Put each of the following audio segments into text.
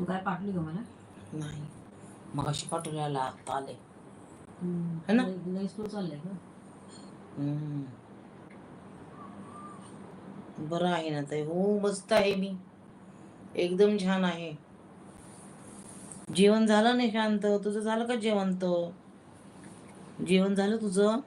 तू काय पाठवली का मला? नाही. मग अशी पाठवल्याला आता आले. है ना? स्लो चाललंय का. बरं आहे ना ताई. हो मस्त आहे मी. एकदम छान आहे. जेवण झालं नाही शांत? तुझं झालं का जेवण? तर जेवण झालं तुझं?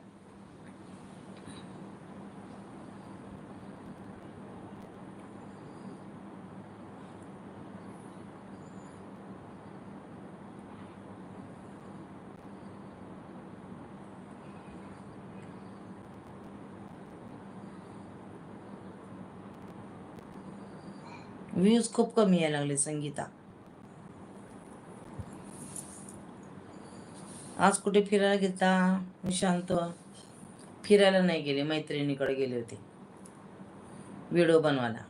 व्ह्यूज खूप कमी यायला लागले संगीता. आज कुठे फिरायला गेलता? मी शांत. फिरायला नाही गेले मैत्रिणीकडे गेले होते. व्हिडिओ बनवायला.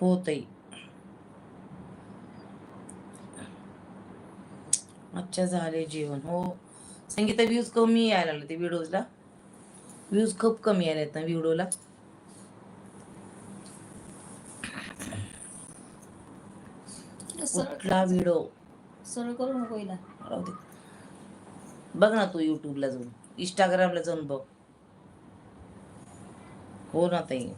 हो ताई. अच्छा झाले जेवण हो. संगीता व्ह्यूज कमी यायला लागले ते व्हिडिओजला व्ह्यूज खूप कमी आले आहेत ना व्हिडिओला. कुठला व्हिडिओ. सरळ करू नको हिला. राहू दे. बघ ना तू युट्यूबला जाऊन. इंस्टाग्रामला जाऊन बघ. हो ना ताई.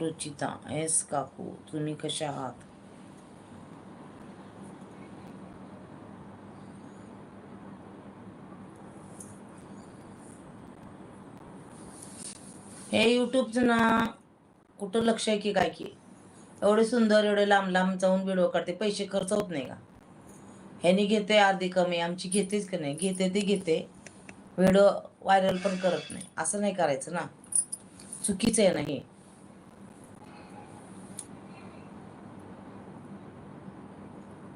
रुचिता एस काकू तुम्ही कशा आहात? हे युट्यूबचं ना कुठं लक्ष आहे की काय की? एवढे सुंदर एवढे लांब लांब जाऊन व्हिडिओ काढते. पैसे खर्च होत नाही का? ह्यानी घेते अर्धी कमी आमची घेतेच की नाही? घेते ते घेते. व्हिडिओ व्हायरल पण करत नाही. असं नाही करायचं ना. चुकीचं आहे ना हे.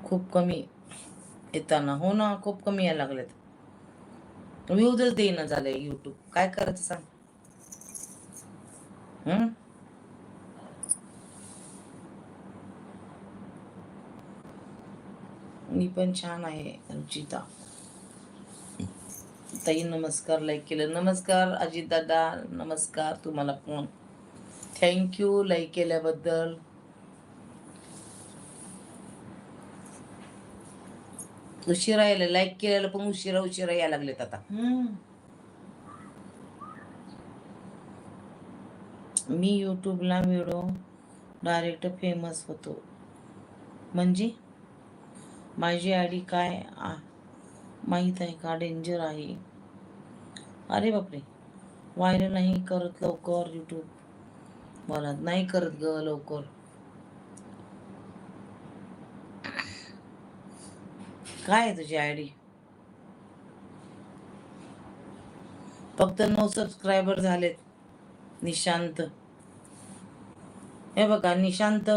खूप कमी येताना. हो ना खूप कमी यायला लागलेत. व्ह्यूजच देईना झालंय युट्यूब काय करायचं सांग? मी पण छान आहे रुचिता ताई नमस्कार लाईक केलं. नमस्कार अजित दादा. नमस्कार तुम्हाला पण. थँक्यू लाईक केल्याबद्दल. उशिरा यायला लाईक केलेलं पण उशिरा उशिरा यायला लागलेत आता. मी यूट्यूबला व्हिडिओ डायरेक्ट फेमस होतो. म्हणजे? माझी आयडी काय माहीत आहे का? डेंजर आहे. अरे बापरे. व्हायरल नाही करत लवकर यूट्यूब मला नाही करत ग लवकर. काय आहे तुझी आयडी फक्त नऊ सबस्क्रायबर झालेत निशांत. हे बघा निशांत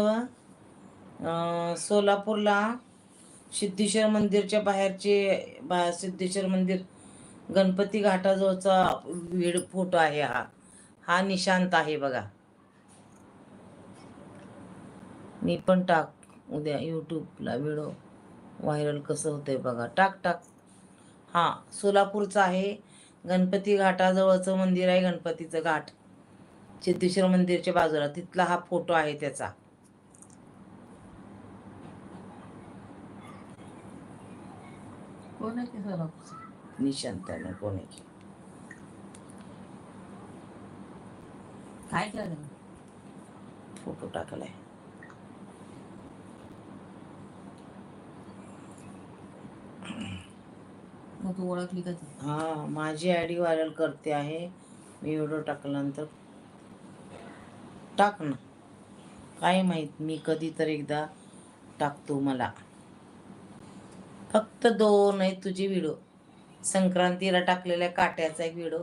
सोलापूरला सिद्धेश्वर मंदिरच्या बाहेरचे बा सिद्धेश्वर मंदिर गणपती घाटाजवळचा व्हिड फोटो आहे हा. हा निशांत आहे बघा. मी पण टाक उद्या यूट्यूबला व्हिडिओ व्हायरल कसं होतंय बघा. टाक टाक. हा सोलापूरचं आहे. गणपती घाटाजवळचं मंदिर आहे गणपतीचं घाट. सिद्धेश्वर मंदिरच्या बाजूला तिथला हा फोटो आहे त्याचा. कोण आहे ते सरळ निशांताने कोणी केलं. काय केलं? फोटो टाकलाय. मग तू ओळखली का ती? हा माझी आयडी व्हायरल करते आहे. मी व्हिडिओ टाकल्यानंतर टाक ना. काय माहीत मी कधी तर एकदा टाकतो मला. फक्त दोन आहेत तुझे व्हिडिओ संक्रांतीला टाकलेल्या काट्याचा एक व्हिडिओ